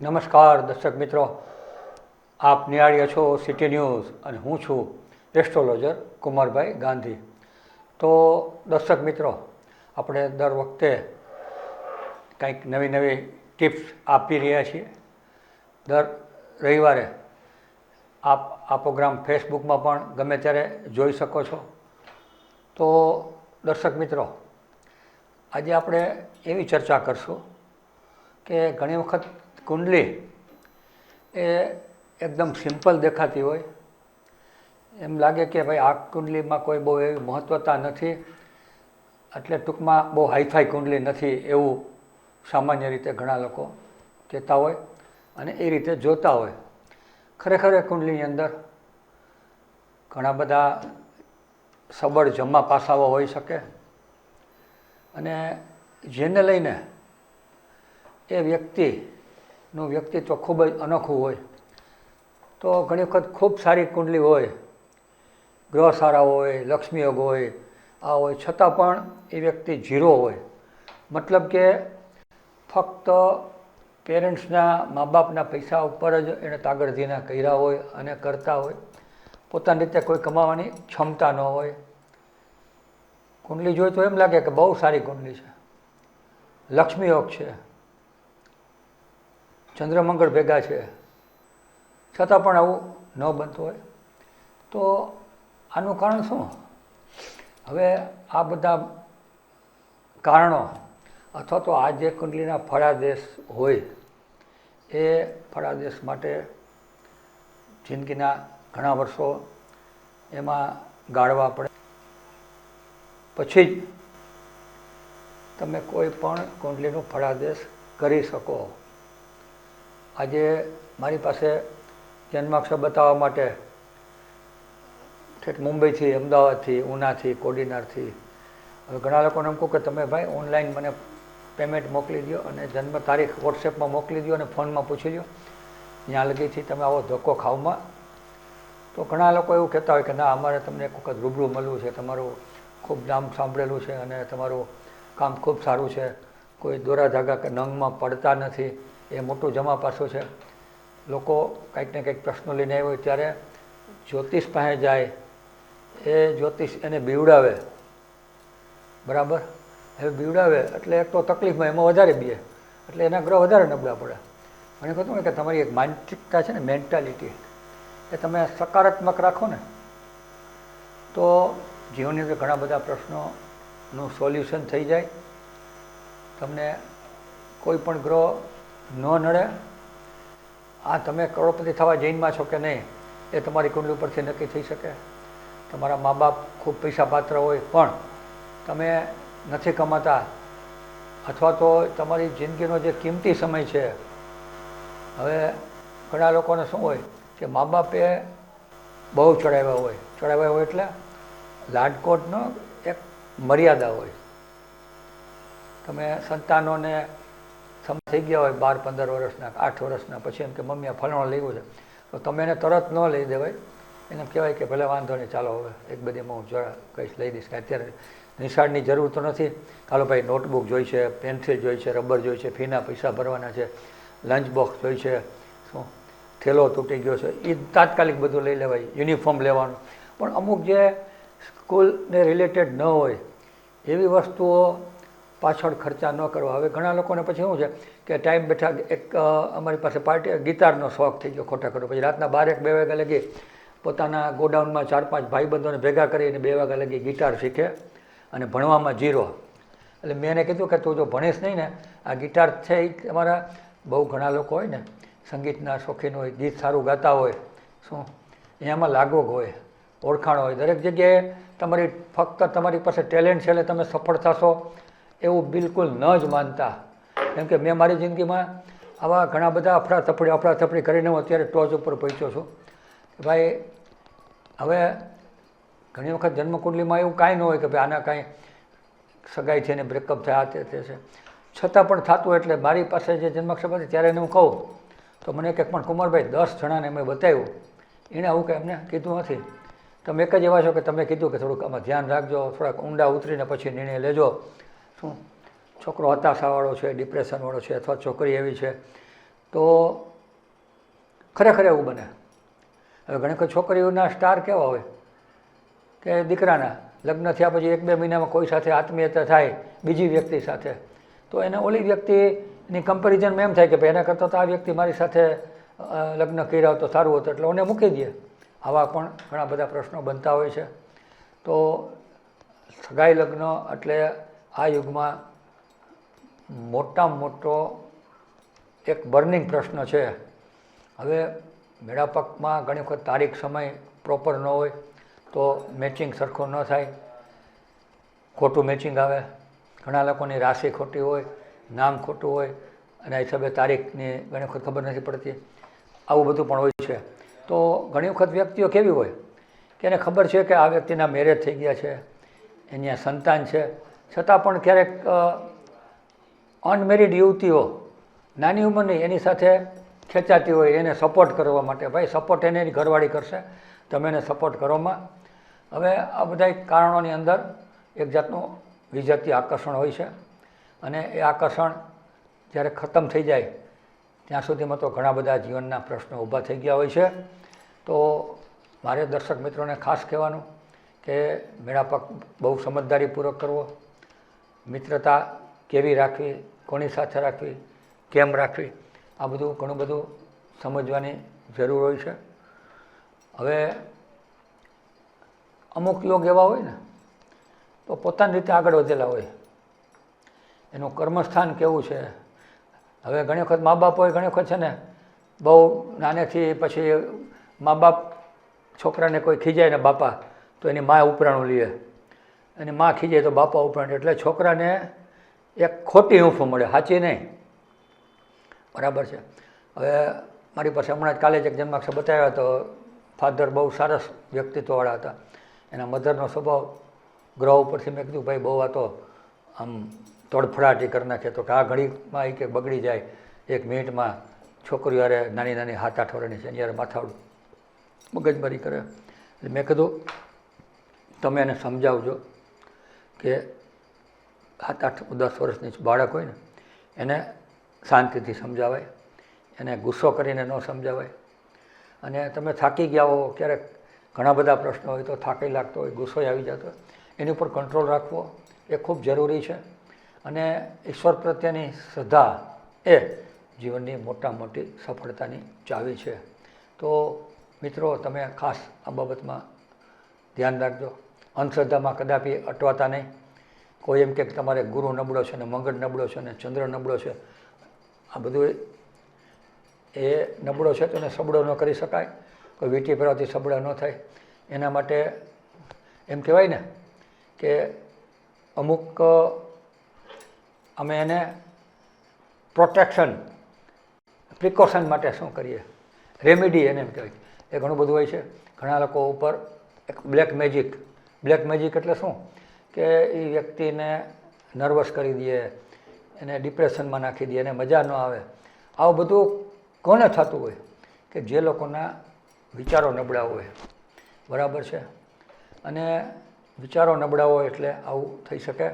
નમસ્કાર, દર્શક મિત્રો. આપ નિહાળ્યા છો સિટી ન્યૂઝ અને હું છું એસ્ટ્રોલોજર કુમારભાઈ ગાંધી. તો દર્શક મિત્રો, આપણે દર વખતે કંઈક નવી નવી ટિપ્સ આપી રહ્યા છીએ. દર રવિવારે આપ આ પ્રોગ્રામ ફેસબુકમાં પણ ગમે ત્યારે જોઈ શકો છો. તો દર્શક મિત્રો, આજે આપણે એવી ચર્ચા કરશું કે ઘણી વખત કુંડલી એ એકદમ સિમ્પલ દેખાતી હોય. એમ લાગે કે ભાઈ આ કુંડલીમાં કોઈ બહુ એવી મહત્ત્વતા નથી. એટલે ટૂંકમાં બહુ હાઈફાઈ કુંડલી નથી એવું સામાન્ય રીતે ઘણા લોકો કહેતા હોય અને એ રીતે જોતા હોય. ખરેખર એ કુંડલીની અંદર ઘણા બધા સબળ જમા પાસાઓ હોઈ શકે અને જેને લઈને એ વ્યક્તિનું વ્યક્તિત્વ ખૂબ જ અનોખું હોય. તો ઘણી વખત ખૂબ સારી કુંડલી હોય ગ્રહ સારા હોય લક્ષ્મી યોગ હોય, આ હોય. છતાં પણ એ વ્યક્તિ ઝીરો હોય. મતલબ કે ફક્ત પેરેન્ટ્સના મા બાપના પૈસા ઉપર જ એણે તાગડધીના કર્યા હોય અને કરતા હોય. પોતાની રીતે કોઈ કમાવાની ક્ષમતા ન હોય. કુંડલી જોઈએ તો એમ લાગે કે બહુ સારી કુંડલી છે. લક્ષ્મી યોગ છે. ચંદ્રમંગળ ભેગા છે. છતાં પણ આવું ન બનતું હોય. તો આનું કારણ શું? હવે આ બધા કારણો અથવા તો આ જે કુંડલીના ફળાદેશ હોય, એ ફળાદેશ માટે જિંદગીના ઘણા વર્ષો એમાં ગાળવા પડે. પછી જ તમે કોઈ પણ કુંડલીનું ફળાદેશ કરી શકો. આજે મારી પાસે જન્માક્ષર બતાવવા માટે ઠેઠ મુંબઈથી, અમદાવાદથી, ઉનાથી, કોડીનારથી. હવે ઘણા લોકોને એમ કહું કે તમે ભાઈ ઓનલાઈન મને પેમેન્ટ મોકલી દો અને જન્મ તારીખ વોટ્સએપમાં મોકલી દો અને ફોનમાં પૂછી લો ત્યાં લગીથી તમે આવો ધક્કો ખાવમાં. તો ઘણા લોકો એવું કહેતા હોય કે ના, અમારે તમને વખત રૂબરૂ મળવું છે, તમારું ખૂબ નામ સાંભળેલું છે અને તમારું કામ ખૂબ સારું છે. કોઈ દોરા ધાગા કે નંગમાં પડતા નથી. એ મોટું જમા પાસું છે. લોકો કંઈક ને કંઈક પ્રશ્નો લઈને આવ્યો હોય ત્યારે જ્યોતિષ પાસે જાય, એ જ્યોતિષ એને બીવડાવે. બરાબર? હવે બીવડાવે એટલે એક તો તકલીફમાં એમાં વધારે બીએ, એટલે એના ગ્રહ વધારે નબળા પડે. મને કહું ને કે તમારી એક માનસિકતા છે ને, મેન્ટાલિટી, એ તમે સકારાત્મક રાખો ને, તો જીવનની અંદર ઘણા બધા પ્રશ્નોનું સોલ્યુશન થઈ જાય. તમને કોઈ પણ ગ્રહ ન નડે? આ તમે કરોડપતિ થવા જૈનમાં છો કે નહીં, એ તમારી કુંડલી ઉપરથી નક્કી થઈ શકે. તમારા મા બાપ ખૂબ પૈસા પાત્ર હોય, પણ તમે નથી કમાતા. અથવા તો તમારી જિંદગીનો જે કિંમતી સમય છે, હવે ઘણા લોકોને શું હોય કે મા બાપે બહુ ચડાવ્યા હોય. ચડાવ્યા હોય એટલે લાડકોટનો એક મર્યાદા હોય. તમે સંતાનોને સમ થઈ ગયા હોય બાર, પંદર વર્ષના, આઠ વર્ષના, પછી એમ કે મમ્મી આ ફલણો લેવું છે. તો તમે એને તરત ન લઈ દેવાય. એને કહેવાય કે ભલે વાંધો નહીં, ચાલો હવે એક બધીમાં હું જરા કહીશ, લઈ દઈશ. કે અત્યારે નિશાળની જરૂર તો નથી. ચાલો ભાઈ નોટબુક જોઈ છે પેન્સિલ જોઈ છે રબર જોઈ છે, ફીના પૈસા ભરવાના છે લંચ બોક્સ જોઈ છે, શું? થેલો તૂટી ગયો છે. એ તાત્કાલિક બધું લઈ લેવાય યુનિફોર્મ લેવાનું. પણ અમુક જે સ્કૂલને રિલેટેડ ન હોય, એવી વસ્તુઓ પાછળ ખર્ચા ન કરવા. હવે ઘણા લોકોને પછી શું છે કે ટાઈમ બેઠા એક અમારી પાસે પાર્ટી ગિટારનો શોખ થઈ ગયો ખોટા ખોટો. પછી રાતના બાર એક બે વાગ્યા લગી પોતાના ગોડાઉનમાં ચાર પાંચ ભાઈબંધોને ભેગા કરીને બે વાગ્યા લગી ગિટાર શીખે અને ભણવામાં જીરો. એટલે મેં એને કીધું કે તું જો ભણીશ નહીં ને, આ ગિટાર છે એ તમારા બહુ ઘણા લોકો હોય ને, સંગીતના શોખીન હોય, ગીત સારું ગાતા હોય, શું? એમાં લાગવગ હોય, ઓળખાણ હોય. દરેક જગ્યાએ તમારી, ફક્ત તમારી પાસે ટેલેન્ટ છે એટલે તમે સફળ થશો. એવું બિલકુલ ન જ માનતા. કેમ કે મેં મારી જિંદગીમાં આવા ઘણા બધા અફડાતફડી અફડાતફડી કરીને હું અત્યારે ટોચ ઉપર પહોંચ્યો છું. કે ભાઈ, હવે ઘણી વખત જન્મકુંડલીમાં એવું કાંઈ ન હોય કે ભાઈ આના કાંઈ સગાઈ છે ને બ્રેકઅપ થયા, તે તે છે. છતાં પણ થતું એટલે મારી પાસે જે જન્માક્ષર હતી ત્યારે એને હું કહું, તો મને કે, પણ કુમારભાઈ, દસ જણાને મેં બતાવ્યું. એણે આવું કંઈ એમને કીધું નથી. તમે એક જ એવા છો કે તમે કીધું કે થોડુંક આમાં ધ્યાન રાખજો, થોડાક ઊંડા ઉતરીને પછી નિર્ણય લેજો. શું? છોકરો હતાશાવાળો છે ડિપ્રેશનવાળો છે અથવા છોકરી એવી છે, તો ખરેખર એવું બને. હવે ઘણી વખત છોકરીઓના સ્ટાર કેવા હોય કે દીકરાના, લગ્ન થયા પછી એક બે મહિનામાં કોઈ સાથે આત્મીયતા થાય, બીજી વ્યક્તિ સાથે, તો એને ઓલી વ્યક્તિની કમ્પેરિઝનમાં એમ થાય કે ભાઈ એના કરતાં તો આ વ્યક્તિ મારી સાથે લગ્ન કર્યા હોય તો સારું હતું, એટલે ઓને મૂકી દે. આવા પણ ઘણા બધા પ્રશ્નો બનતા હોય છે. તો સગાઈ લગ્ન એટલે આ યુગમાં મોટામાં મોટો એક બર્નિંગ પ્રશ્ન છે. હવે મેળાપકમાં ઘણી વખત તારીખ સમય પ્રોપર ન હોય તો મેચિંગ સરખું ન થાય. ખોટું મેચિંગ આવે. ઘણા લોકોની રાશિ ખોટી હોય, નામ ખોટું હોય, અને હિસાબે તારીખની ઘણી વખત ખબર નથી પડતી. આવું બધું પણ હોય છે. તો ઘણી વખત વ્યક્તિઓ કેવી હોય કે એને ખબર છે કે આ વ્યક્તિના મેરેજ થઈ ગયા છે. એની સંતાન છે. છતાં પણ ક્યારેક અનમેરિડ યુવતીઓ નાની ઉંમરની એની સાથે ખેંચાતી હોય એને સપોર્ટ કરવા માટે. ભાઈ સપોર્ટ એને ઘરવાળી કરશે, તમે એને સપોર્ટ કરવામાં હવે આ બધા કારણોની અંદર એક જાતનું વિજાતીય આકર્ષણ હોય છે. અને એ આકર્ષણ જ્યારે ખતમ થઈ જાય, ત્યાં સુધીમાં તો ઘણા બધા જીવનના પ્રશ્નો ઊભા થઈ ગયા હોય છે. તો મારે દર્શક મિત્રોને ખાસ કહેવાનું કે મેળાપક બહુ સમજદારીપૂર્વક કરવો. મિત્રતા કેવી રાખવી, કોની સાથે રાખવી, કેમ રાખવી, આ બધું ઘણું બધું સમજવાની જરૂર હોય છે. હવે અમુક યોગ એવા હોય ને, તો પોતાની રીતે આગળ વધેલા હોય. એનું કર્મસ્થાન કેવું છે? હવે ઘણી વખત મા બાપ હોય, ઘણી વખત છે ને, બહુ નાનેથી પછી મા બાપ છોકરાને કોઈ ખીજાય ને બાપા, તો એની મા ઉપરાણું લે અને માં ખીજે તો બાપા ઉપરાંત એટલે છોકરાને એક ખોટી હૂંફ મળે સાચી નહીં. બરાબર છે. હવે મારી પાસે હમણાં જ કાલે જ એક જન્માક્ષર બતાવ્યા તો ફાધર બહુ સરસ વ્યક્તિત્વવાળા હતા. એના મધરનો સ્વભાવ ગ્રહ ઉપરથી મેં કીધું, ભાઈ, બહુ આ તો આમ તોડફડાટી કરી નાખે. તો કે આ ઘડીમાં એ કે બગડી જાય. એક મિનિટમાં છોકરીઓ યારે નાની નાની હાથ આઠ વર્ષની છે, એની યારે માથાડું મગજમારી કરે. એટલે મેં કીધું, તમે એને સમજાવજો. કે સાત આઠ દસ વર્ષની બાળક હોય ને, એને શાંતિથી સમજાવાય, એને ગુસ્સો કરીને ન સમજાવાય. અને તમે થાકી ગયા હો, ક્યારેક ઘણા બધા પ્રશ્નો હોય તો થાકી લાગતો હોય, ગુસ્સો આવી જતો હોય, એની ઉપર કંટ્રોલ રાખવો એ ખૂબ જરૂરી છે. અને ઈશ્વર પ્રત્યેની શ્રદ્ધા એ જીવનની મોટા મોટી સફળતાની ચાવી છે. તો મિત્રો, તમે ખાસ આ બાબતમાં ધ્યાન રાખજો. અંધશ્રદ્ધામાં કદાપી અટવાતા નહીં. કોઈ એમ કે તમારે ગુરુ નબળો છે ને મંગળ નબળો છે ને ચંદ્ર નબળો છે, આ બધું એ નબળો છે તો એને સબળો ન કરી શકાય. કોઈ વીંટી ફેરવાથી સબળા ન થાય. એના માટે એમ કહેવાય ને કે અમુક, અમે એને પ્રોટેક્શન પ્રિકોશન માટે શું કરીએ? રેમેડી એને એમ કહેવાય. એ ઘણું બધું હોય છે. ઘણા લોકો ઉપર એક બ્લેક મેજિક બ્લેક મેજિક એટલે શું? કે એ વ્યક્તિને નર્વસ કરી દે, એને ડિપ્રેશનમાં નાખી દે, એને મજા ન આવે. આવું બધું કોને થતું હોય? કે જે લોકોના વિચારો નબળા હોય. બરાબર છે? અને વિચારો નબળા હોય એટલે આવું થઈ શકે.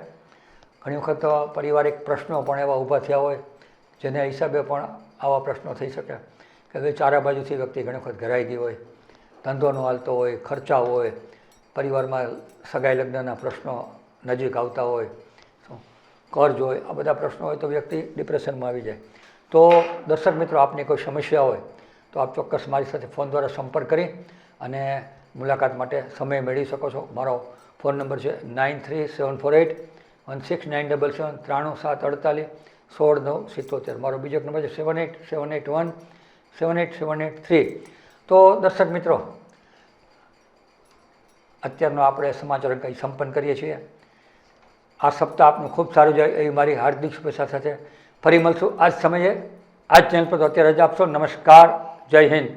ઘણી વખત પારિવારિક પ્રશ્નો પણ એવા ઊભા થયા હોય, જેના હિસાબે પણ આવા પ્રશ્નો થઈ શકે. કે ભાઈ ચારે બાજુથી વ્યક્તિ ઘણી વખત ઘરાઈ ગઈ હોય, ધંધો ન હાલતો હોય, ખર્ચા હોય પરિવારમાં સગાઈ લગ્નના પ્રશ્નો નજીક આવતા હોય કર્જ હોય, આ બધા પ્રશ્નો હોય તો વ્યક્તિ ડિપ્રેશનમાં આવી જાય. તો દર્શક મિત્રો, આપની કોઈ સમસ્યા હોય તો આપ ચોક્કસ મારી સાથે ફોન દ્વારા સંપર્ક કરી અને મુલાકાત માટે સમય મેળવી શકો છો. મારો ફોન નંબર છે nine three seven four eight one six nine double seven ત્રાણું સાત અડતાલીસ સોળ નવ સિત્તોતેર. મારો બીજો નંબર છે seven eight seven eight one seven eight seven eight three. તો દર્શક મિત્રો અત્યારનો આપણે સમાચાર કંઈ સંપન્ન કરીએ છીએ. આ સપ્તાહ આપનું ખૂબ સારું જાય એવી મારી હાર્દિક શુભેચ્છા સાથે ફરી મળશું. આ સમયે આ જ ચેનલ પર અત્યારે રજા આપશો. નમસ્કાર. જય હિન્દ.